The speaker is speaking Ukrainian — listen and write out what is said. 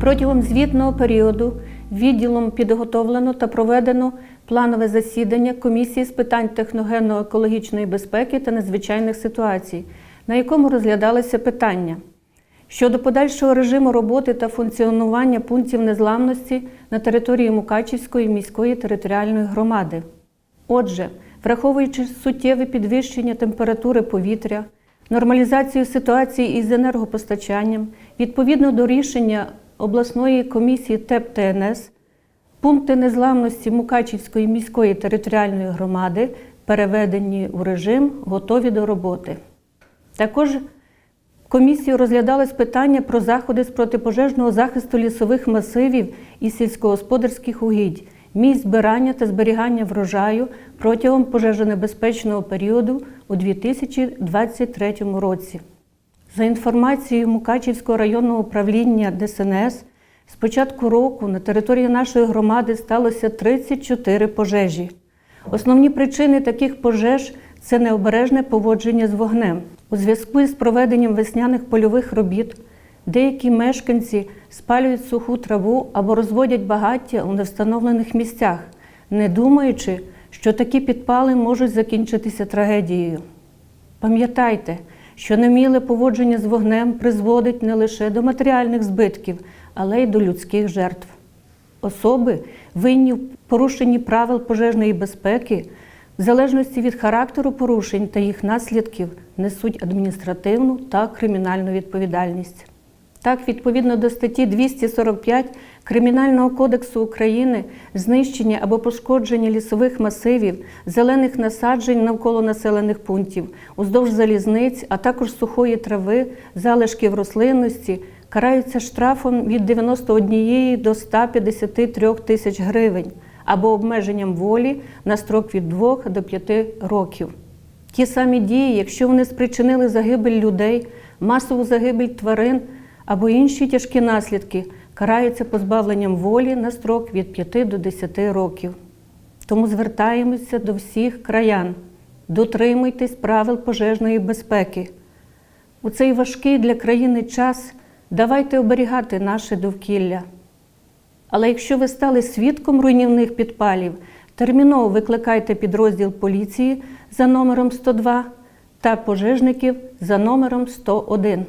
Протягом звітного періоду відділом підготовлено та проведено планове засідання комісії з питань техногенно-екологічної безпеки та надзвичайних ситуацій, на якому розглядалися питання щодо подальшого режиму роботи та функціонування пунктів незламності на території Мукачівської міської територіальної громади. Отже, враховуючи суттєве підвищення температури повітря, нормалізацію ситуації із енергопостачанням, відповідно до рішення обласної комісії ТЕП ТНС, пункти незламності Мукачівської міської територіальної громади переведені у режим готові до роботи. Також комісією розглядалось питання про заходи з протипожежного захисту лісових масивів і сільськогосподарських угідь, місць збирання та зберігання врожаю протягом пожежонебезпечного періоду у 2023 році. За інформацією Мукачівського районного управління ДСНС, з початку року на території нашої громади сталося 34 пожежі. Основні причини таких пожеж це необережне поводження з вогнем. У зв'язку із проведенням весняних польових робіт деякі мешканці спалюють суху траву або розводять багаття у невстановлених місцях, не думаючи, що такі підпали можуть закінчитися трагедією. Пам'ятайте, що неміле поводження з вогнем призводить не лише до матеріальних збитків, але й до людських жертв. Особи, винні в порушенні правил пожежної безпеки, в залежності від характеру порушень та їх наслідків, несуть адміністративну та кримінальну відповідальність. Так, відповідно до статті 245 Кримінального кодексу України, знищення або пошкодження лісових масивів, зелених насаджень навколо населених пунктів, уздовж залізниць, а також сухої трави, залишків рослинності караються штрафом від 91 до 153 тисяч гривень або обмеженням волі на строк від 2 до 5 років. Ті самі дії, якщо вони спричинили загибель людей, масову загибель тварин або інші тяжкі наслідки, караються позбавленням волі на строк від 5 до 10 років. Тому звертаємося до всіх краян. Дотримуйтесь правил пожежної безпеки. У цей важкий для країни час давайте оберігати наше довкілля. Але якщо ви стали свідком руйнівних підпалів, терміново викликайте підрозділ поліції за номером 102 та пожежників за номером 101.